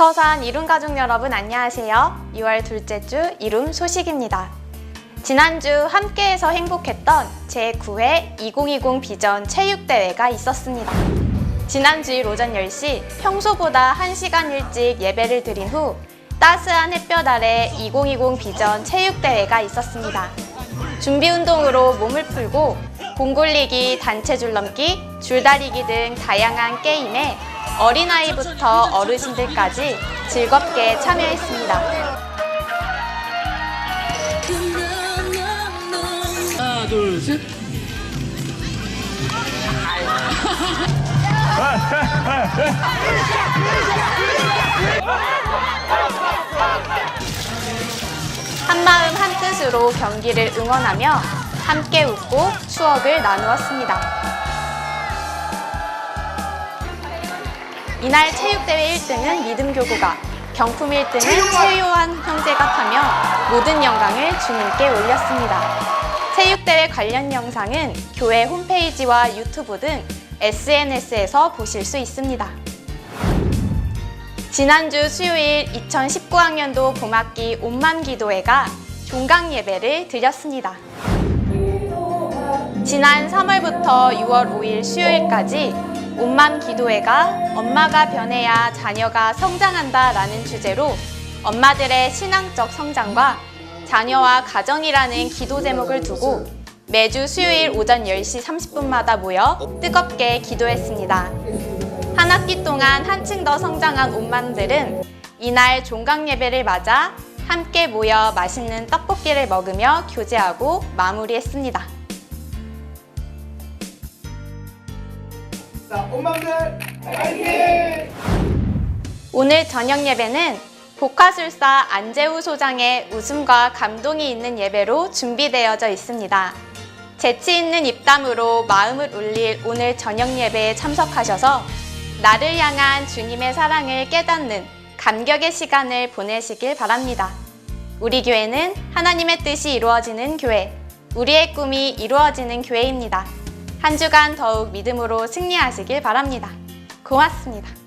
서산 이룸 가족 여러분 안녕하세요. 6월 둘째 주 이룸 소식입니다. 지난주 함께해서 행복했던 제9회 2020 비전 체육대회가 있었습니다. 지난 주일 오전 10시 평소보다 1시간 일찍 예배를 드린 후 따스한 햇볕 아래 2020 비전 체육대회가 있었습니다. 준비 운동으로 몸을 풀고 공굴리기, 단체 줄 넘기, 줄다리기 등 다양한 게임에 어린아이부터 어르신들까지 즐겁게 참여했습니다. 하나 둘 셋. 한마음 한뜻으로 경기를 응원하며 함께 웃고 추억을 나누었습니다. 이날 체육대회 1등은 믿음교구가, 경품 1등은 최요한 형제가 타며 모든 영광을 주님께 올렸습니다. 체육대회 관련 영상은 교회 홈페이지와 유튜브 등 SNS에서 보실 수 있습니다. 지난주 수요일 2019학년도 봄학기 온맘 기도회가 종강 예배를 드렸습니다. 지난 3월부터 6월 5일 수요일까지 온맘 기도회가 엄마가 변해야 자녀가 성장한다 라는 주제로 엄마들의 신앙적 성장과 자녀와 가정이라는 기도 제목을 두고 매주 수요일 오전 10시 30분마다 모여 뜨겁게 기도했습니다. 한 학기 동안 한층 더 성장한 온맘들은 이날 종강 예배를 맞아 함께 모여 맛있는 떡볶이를 먹으며 교제하고 마무리했습니다. 자, 엄마들 오늘 저녁 예배는 복화술사 안재우 소장의 웃음과 감동이 있는 예배로 준비되어져 있습니다. 재치 있는 입담으로 마음을 울릴 오늘 저녁 예배에 참석하셔서 나를 향한 주님의 사랑을 깨닫는 감격의 시간을 보내시길 바랍니다. 우리 교회는 하나님의 뜻이 이루어지는 교회, 우리의 꿈이 이루어지는 교회입니다. 한 주간 더욱 믿음으로 승리하시길 바랍니다. 고맙습니다.